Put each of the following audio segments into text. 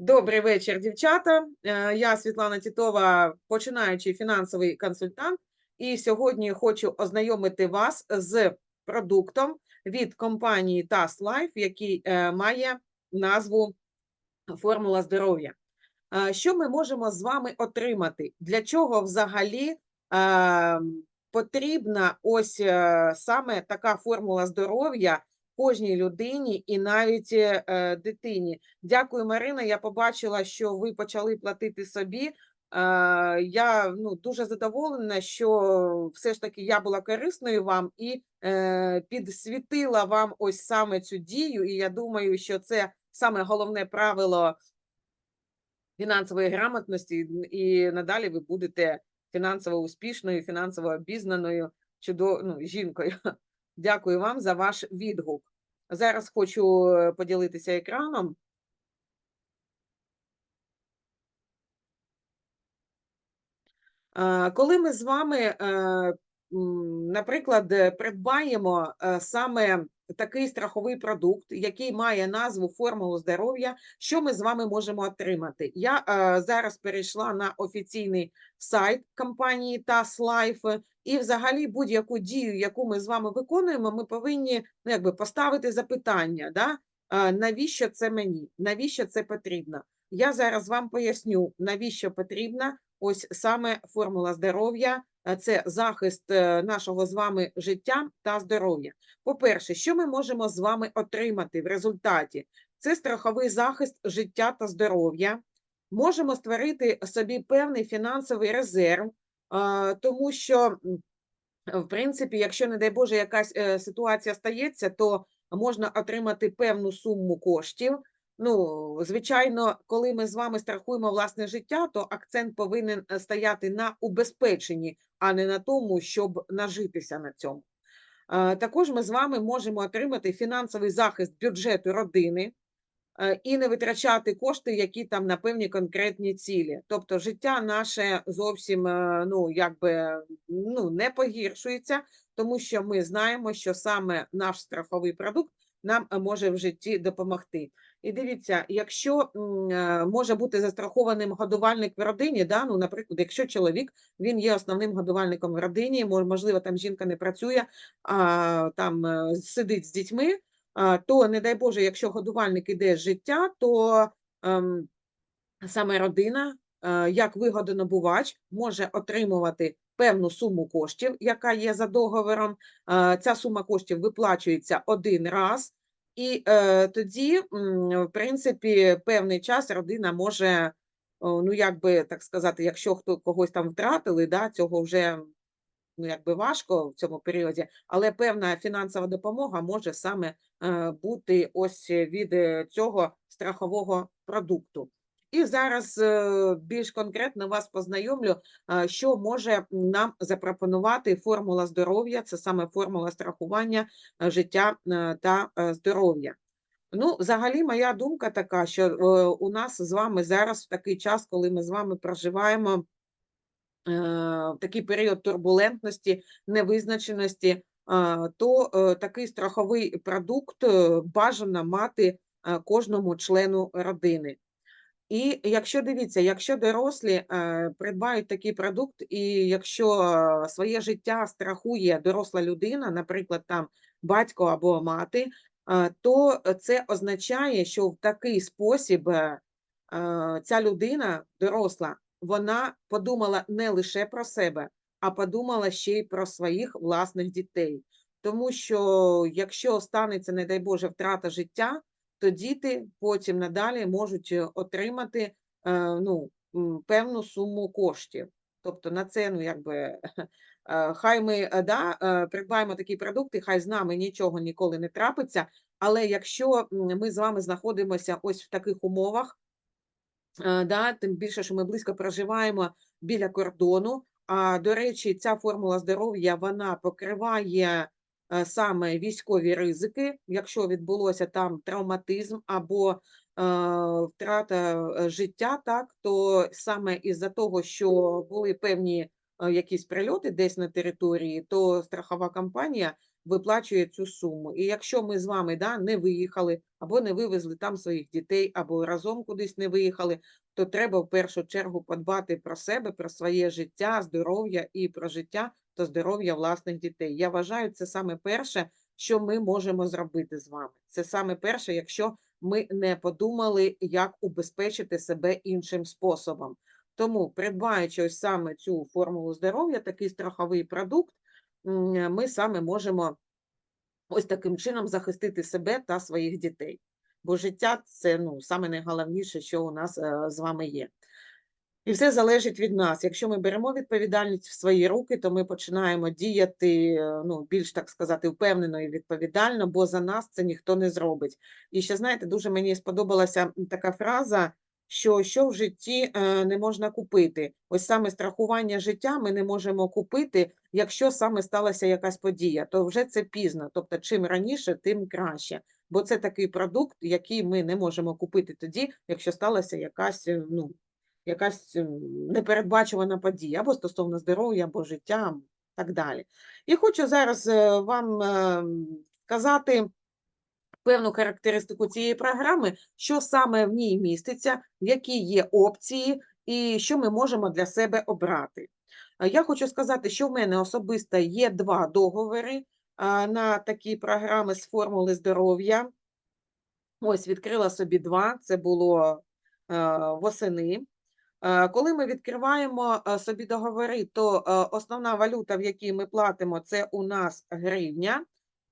Добрий вечір, дівчата. Е, Я Світлана Тітова, починаючий фінансовий консультант, і сьогодні хочу ознайомити вас з продуктом від компанії TAS Life, який е, має назву Формула здоров'я. Е, Що ми можемо з вами отримати? Для чого взагалі е, потрібна ось саме така формула здоров'я кожній людині і навіть е, дитині? Дякую, Марина. Я побачила, що ви почали платити собі. Е, Я ну, дуже задоволена, що все ж таки я була корисною вам і е, підсвітила вам ось саме цю дію. І я думаю, що це саме головне правило фінансової грамотності, і надалі ви будете фінансово успішною, фінансово обізнаною чудо... ну, жінкою. Дякую вам за ваш відгук. Зараз хочу е, поділитися екраном. Е, Коли ми з вами, е, наприклад, е, придбаємо е, саме такий страховий продукт, який має назву формулу здоров'я, що ми з вами можемо отримати? Я е, зараз перейшла на офіційний сайт компанії TAS Life, і взагалі будь-яку дію, яку ми з вами виконуємо, ми повинні ну, якби поставити запитання, да? навіщо це мені, навіщо це потрібно? Я зараз вам поясню, навіщо потрібна ось саме формула здоров'я, це захист е, нашого з вами життя та здоров'я. По-перше, що ми можемо з вами отримати в результаті? Це страховий захист життя та здоров'я. Можемо створити собі певний фінансовий резерв, тому що, в принципі, якщо, не дай Боже, якась е, ситуація стається, то можна отримати певну суму коштів. Ну, звичайно, коли ми з вами страхуємо власне життя, то акцент повинен е, стояти на убезпеченні, а не на тому, щоб нажитися на цьому. Е, Також ми з вами можемо отримати фінансовий захист бюджету родини е, і не витрачати кошти, які там на певні конкретні цілі. Тобто життя наше зовсім ну, якби, ну, не погіршується, тому що ми знаємо, що саме наш страховий продукт нам може в житті допомогти. І дивіться, якщо е, може бути застрахованим годувальник в родині, да, ну, наприклад, якщо чоловік він є основним годувальником в родині, мо- можливо, там жінка не працює, а там е, сидить з дітьми, то, не дай Боже, якщо годувальник іде з життя, то ем, саме родина, е, як вигодонабувач, може отримувати певну суму коштів, яка є за договором. Е, Ця сума коштів виплачується один раз, і е, тоді, в принципі, певний час родина може, ну як би так сказати, якщо хто когось там втратили, да, цього вже ну, якби важко в цьому періоді, але певна фінансова допомога може саме е, бути ось від е, цього страхового продукту. І зараз е, більш конкретно вас познайомлю, е, що може нам запропонувати формула здоров'я, це саме формула страхування е, життя та здоров'я. Ну, взагалі, моя думка така, що у нас з вами зараз в такий час, коли ми з вами проживаємо такий період турбулентності, невизначеності, то такий страховий продукт бажано мати кожному члену родини. І якщо дивіться, якщо дорослі е, придбають такий продукт, і якщо е, своє життя страхує доросла людина, наприклад, там батько або мати, е, то це означає, що в такий спосіб ця людина, доросла, вона подумала не лише про себе, а подумала ще й про своїх власних дітей. Тому що якщо станеться, не дай Боже, втрата життя, то діти потім надалі можуть е, отримати е, ну, певну суму коштів. Тобто на це, ну, якби, е, хай ми да, придбаємо такі продукти, хай з нами нічого ніколи не трапиться, але якщо ми з вами знаходимося ось в таких умовах, да, тим більше, що ми близько проживаємо біля кордону. А до речі, ця формула здоров'я вона покриває саме військові ризики, якщо відбулося там травматизм або е, втрата е, життя, так то саме із-за того, що були певні е, якісь прильоти десь на території, то страхова компанія виплачує цю суму. І якщо ми з вами да, не виїхали, або не вивезли там своїх дітей, або разом кудись не виїхали, то треба в першу чергу подбати про себе, про своє життя, здоров'я і про життя та здоров'я власних дітей. Я вважаю, це саме перше, що ми можемо зробити з вами. Це саме перше, якщо ми не подумали, як убезпечити себе іншим способом. Тому, придбаючи ось саме цю формулу здоров'я, такий страховий продукт, ми саме можемо ось таким чином захистити себе та своїх дітей. Бо життя це ну, саме найголовніше, що у нас е, з вами є. І все залежить від нас. Якщо ми беремо відповідальність в свої руки, то ми починаємо діяти е, ну, більш так сказати, впевнено і відповідально, бо за нас це ніхто не зробить. І ще знаєте, дуже мені сподобалася така фраза, що що в житті е, не можна купити. Ось саме страхування життя ми не можемо купити, якщо саме сталася якась подія, то вже це пізно. Тобто, чим раніше, тим краще. Бо це такий продукт, який ми не можемо купити тоді, якщо сталася якась е, ну, якась непередбачувана подія або стосовно здоров'я, або життя, так далі. І хочу зараз е, вам е, сказати певну характеристику цієї програми, що саме в ній міститься, які є опції і що ми можемо для себе обрати. Е, Я хочу сказати, що в мене особисто є два договори на такі програми з формули здоров'я. Ось відкрила собі два, це було е, восени. Е, Коли ми відкриваємо е, собі договори, то основна валюта, в якій ми платимо, це у нас гривня.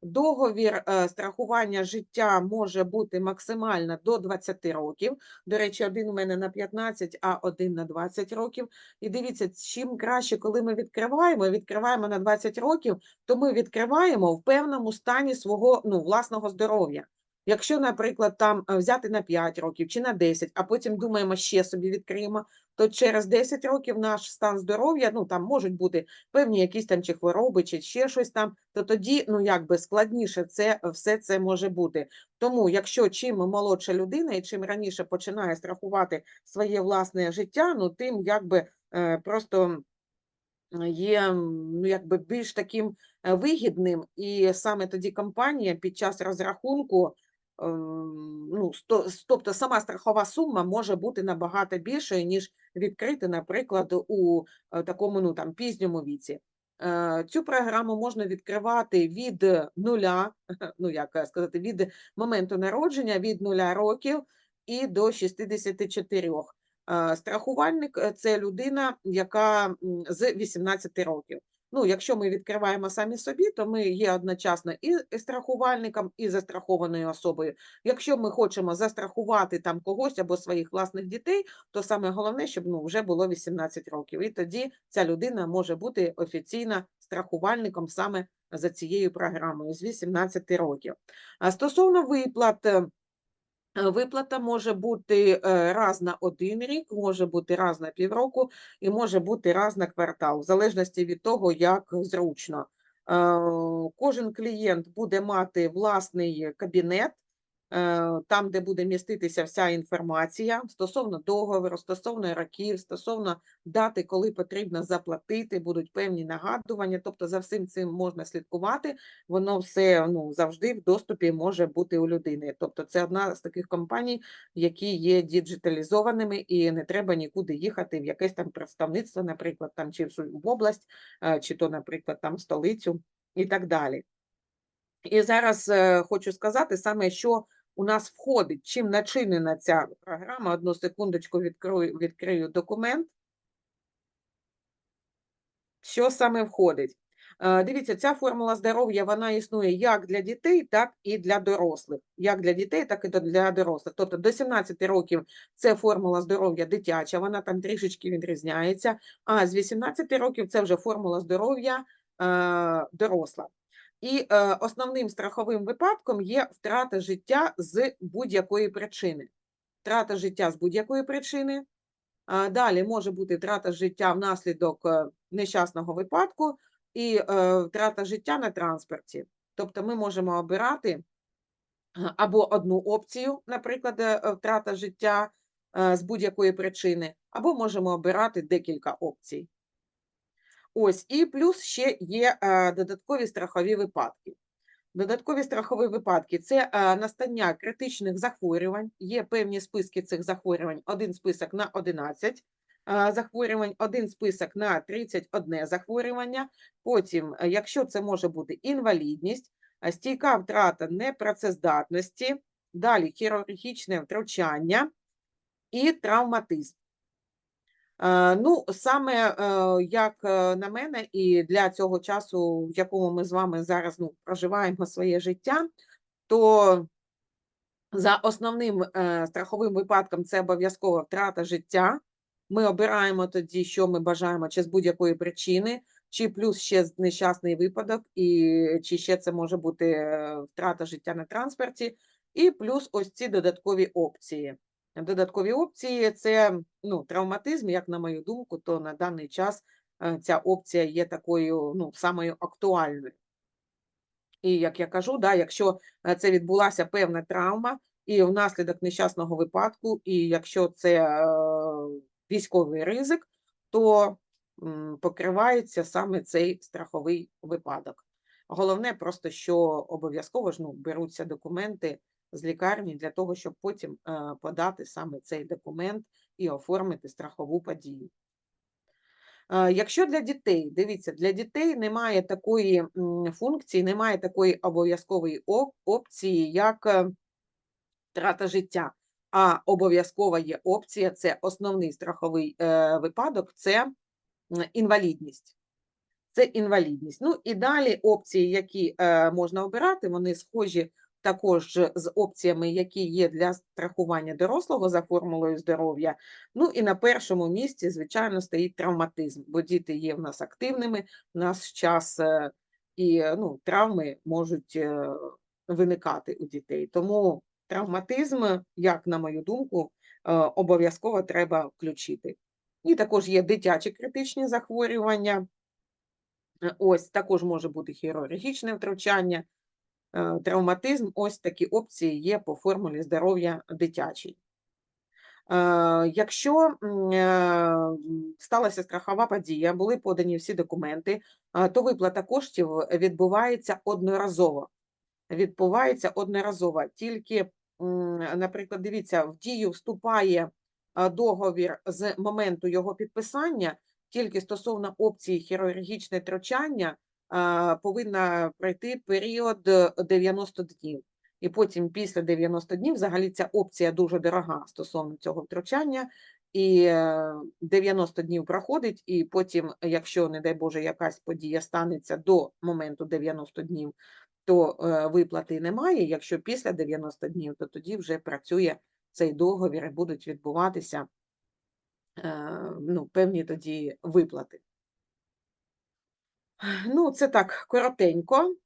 Договір е, страхування життя може бути максимально до 20 років. До речі, один у мене на 15, а один на 20 років. І дивіться, чим краще, коли ми відкриваємо, відкриваємо на 20 років, то ми відкриваємо в певному стані свого ну, власного здоров'я. Якщо, наприклад, там е, взяти на 5 років чи на 10, а потім думаємо, ще собі відкриємо, то через 10 років наш стан здоров'я, ну там можуть бути певні якісь там чи хвороби, чи ще щось там, то тоді, ну якби складніше це все це може бути. Тому, якщо чим молодша людина і чим раніше починає страхувати своє власне життя, ну тим якби е, просто є ну, якби більш таким е, вигідним, і саме тоді компанія під час розрахунку, ну, тобто сама страхова сума може бути набагато більшою, ніж відкрити, наприклад, у е, такому ну, там, пізньому віці. Е, Цю програму можна відкривати від нуля, ну як е, сказати, від моменту народження, від нуля років і до 64. Е, Страхувальник це людина, яка з 18 років. Ну, якщо ми відкриваємо самі собі, то ми є одночасно і страхувальником, і застрахованою особою. Якщо ми хочемо застрахувати там когось або своїх власних дітей, то саме головне, щоб ну, вже було 18 років. І тоді ця людина може бути офіційно страхувальником саме за цією програмою з 18 років. А стосовно виплат. Е, Виплата може бути е, раз на один рік, може бути раз на півроку і може бути раз на квартал, в залежності від того, як зручно. Е, Кожен клієнт буде мати власний кабінет, там, де буде міститися вся інформація стосовно договору, стосовно років, стосовно дати, коли потрібно заплатити, будуть певні нагадування. Тобто за всім цим можна слідкувати воно все ну, завжди в доступі може бути у людини. Тобто це одна з таких компаній, які є діджиталізованими, і не треба нікуди їхати в якесь там представництво, наприклад, там чи в область, е, чи то, наприклад, там в столицю і так далі. І зараз е, хочу сказати саме, що у нас входить, чим начинена ця програма. Одну секундочку відкрию, відкрию документ. Що саме входить? Е, Дивіться, ця формула здоров'я вона існує як для дітей, так і для дорослих. Як для дітей, так і для дорослих. Тобто до 17 років це формула здоров'я дитяча, вона там трішечки відрізняється. А з 18 років це вже формула здоров'я е, доросла. І е, основним страховим випадком є втрата життя з будь-якої причини. Втрата життя з будь-якої причини. А, Далі може бути втрата життя внаслідок е, нещасного випадку і е, втрата життя на транспорті. Тобто ми можемо обирати е, або одну опцію, наприклад, е, е, втрата життя е, з будь-якої причини, або можемо обирати декілька опцій. Ось, і плюс ще є е, додаткові страхові випадки. Додаткові страхові випадки це е, настання критичних захворювань. Є певні списки цих захворювань. Один список на 11 е, захворювань, один список на 31 захворювання. Потім, якщо це може бути інвалідність, стійка втрата непрацездатності, далі хірургічне втручання і травматизм. Е, Ну, саме е, як е, на мене, і для цього часу, в якому ми з вами зараз ну, проживаємо своє життя, то за основним страховим випадком це обов'язково втрата життя. Ми обираємо тоді, що ми бажаємо, чи з будь-якої причини, чи плюс ще нещасний випадок, і чи ще це може бути втрата життя на транспорті, і плюс ось ці додаткові опції. Додаткові опції це ну, травматизм, як на мою думку, то на даний час е, ця опція є такою ну, самою актуальною. І як я кажу, да, якщо е, це відбулася певна травма, і внаслідок нещасного випадку, і якщо це е, військовий ризик, то покривається саме цей страховий випадок. Головне просто, що обов'язково ж ну, беруться документи з лікарні для того, щоб потім е, подати саме цей документ і оформити страхову подію. Е, Якщо для дітей, дивіться, для дітей немає такої функції, немає такої обов'язкової опції, як е, втрата життя. А обов'язкова є опція це основний страховий випадок це інвалідність. Це інвалідність. Ну і далі опції, які можна обирати, вони схожі також з опціями, які є для страхування дорослого за формулою здоров'я. Ну і на першому місці, звичайно, стоїть травматизм, бо діти є в нас активними, в нас час е, і ну, травми можуть е, виникати у дітей. Тому травматизм, як на мою думку, е, обов'язково треба включити. І також є дитячі критичні захворювання. Ось також може бути хірургічне втручання, травматизм. Ось такі опції є по формулі здоров'я дитячій. Е, Якщо е, сталася страхова подія, були подані всі документи, е, то виплата коштів відбувається одноразово. Відбувається одноразово. Тільки, наприклад, дивіться, в дію вступає е, договір з моменту його підписання, тільки стосовно опції хірургічне втручання е, повинна пройти період е, 90 днів. І потім після 90 днів взагалі ця опція дуже дорога стосовно цього втручання. І е, 90 днів проходить, і потім, якщо, не дай Боже, якась подія станеться до моменту 90 днів, то е, виплати немає. Якщо після 90 днів, то тоді вже працює цей договір і будуть відбуватися е, ну, певні тоді виплати. Ну, це так коротенько.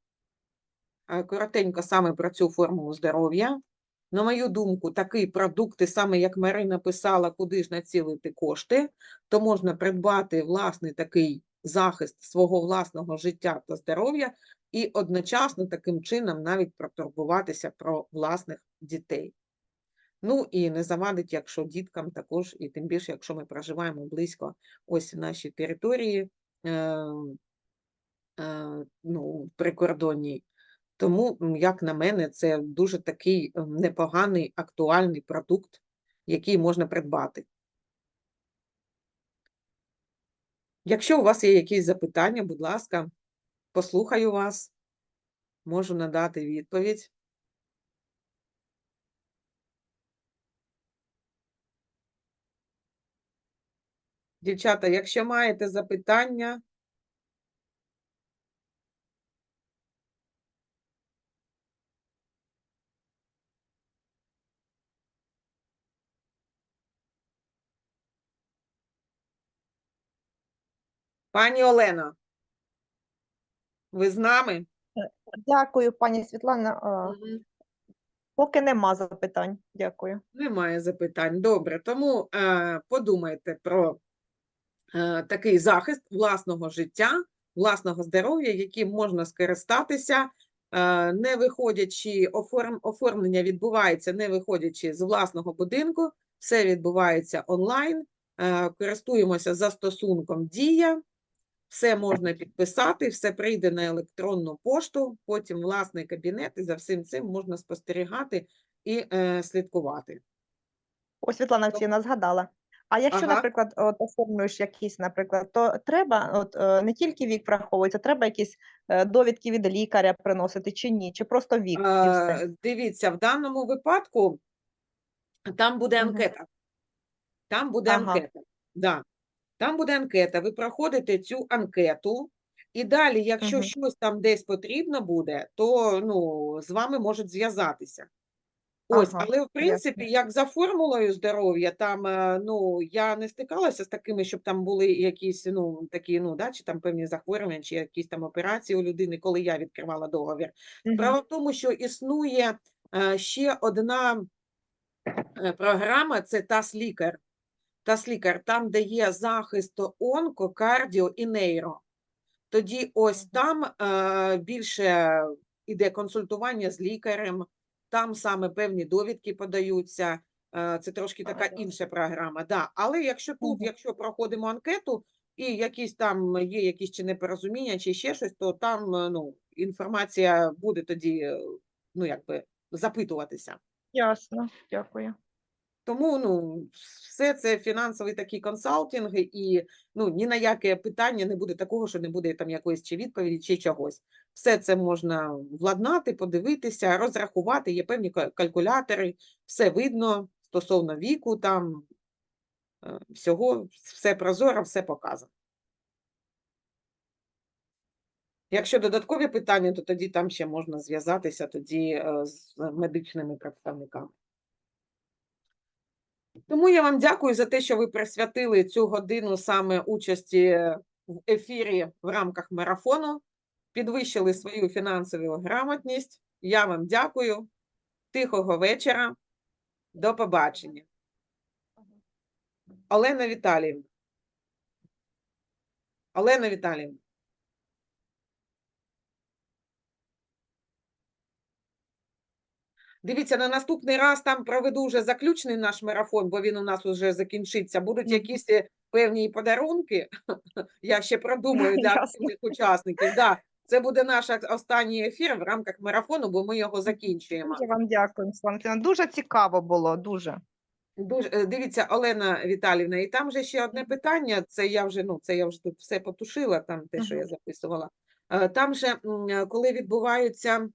Е, Коротенько саме про цю формулу здоров'я. На мою думку, такий продукт, і саме як Марина писала, куди ж націлити кошти, то можна придбати власний такий захист свого власного життя та здоров'я і одночасно таким чином навіть протурбуватися про власних дітей. Ну і не завадить, якщо діткам також, і тим більше, якщо ми проживаємо близько ось нашій території, е, е, ну, прикордонній. Тому, як на мене, це дуже такий ем, непоганий актуальний продукт, який можна придбати. Якщо у вас є якісь запитання, будь ласка, послухаю вас, можу надати відповідь. Дівчата, якщо маєте запитання, пані Олено, ви з нами? Дякую, пані Світлана. Поки нема запитань. Дякую. Немає запитань. Добре, тому е, подумайте про е, такий захист власного життя, власного здоров'я, яким можна скористатися, е, не виходячи, оформ, оформлення відбувається, не виходячи з власного будинку, все відбувається онлайн. Е, користуємося застосунком Дія. Все можна підписати, все прийде на електронну пошту, потім власний кабінет, і за всім цим можна спостерігати і е, слідкувати. Ось Світлана Олексіївна згадала. А якщо, Ага. наприклад, от оформлюєш якісь, наприклад, то треба, от е, не тільки вік враховується, треба якісь е, довідки від лікаря приносити чи ні, чи просто вік і все. Е, Дивіться, в даному випадку там буде Мгм. анкета. Там буде Ага. анкета. Да. Там буде анкета. Ви проходите цю анкету, і далі, якщо Мгм. щось там десь потрібно буде, то ну, з вами можуть зв'язатися. Ось, Ага, але в принципі, як за формулою здоров'я, там е, ну я не стикалася з такими, щоб там були якісь ну такі, ну да, чи там певні захворювання, чи якісь там операції у людини, коли я відкривала договір. Справа в тому, що існує е, ще одна е, програма, це ТАС-лікар. ТАС-лікар, там, де є захист онко, кардіо і нейро. Тоді ось там е, більше іде консультування з лікарем, там саме певні довідки подаються. Е, це трошки така інша програма. Да. Але якщо тут, якщо проходимо анкету, і якісь там є якісь чи непорозуміння, чи ще щось, то там е, ну, інформація буде тоді е, ну, якби, запитуватися. Ясно, дякую. Тому ну, все це фінансовий такий консалтинг, і ну, ні на яке питання не буде такого, що не буде там якоїсь чи відповіді, чи чогось. Все це можна владнати, подивитися, розрахувати, є певні калькулятори, все видно стосовно віку, там е, всього, все прозоро, все показано. Якщо додаткові питання, то тоді там ще можна зв'язатися тоді е, з медичними представниками. Тому я вам дякую за те, що ви присвятили цю годину саме участі в ефірі в рамках марафону, підвищили свою фінансову грамотність. Я вам дякую. Тихого вечора. До побачення. Олена Віталіївна. Олена Віталіївна. Дивіться, на наступний раз там проведу вже заключний наш марафон, бо він у нас вже закінчиться. Будуть якісь е, певні подарунки. Я ще продумаю для активних учасників. Да, це буде наш останній ефір в рамках марафону, бо ми його закінчуємо. Дуже вам дякую, Олексіївна. Дуже цікаво було, дуже. Дуже е, дивіться, Олена Віталівна, і там же ще одне питання. Це я вже ну це я вже тут все потушила. Там те, що я записувала. Е, Там же, коли відбуваються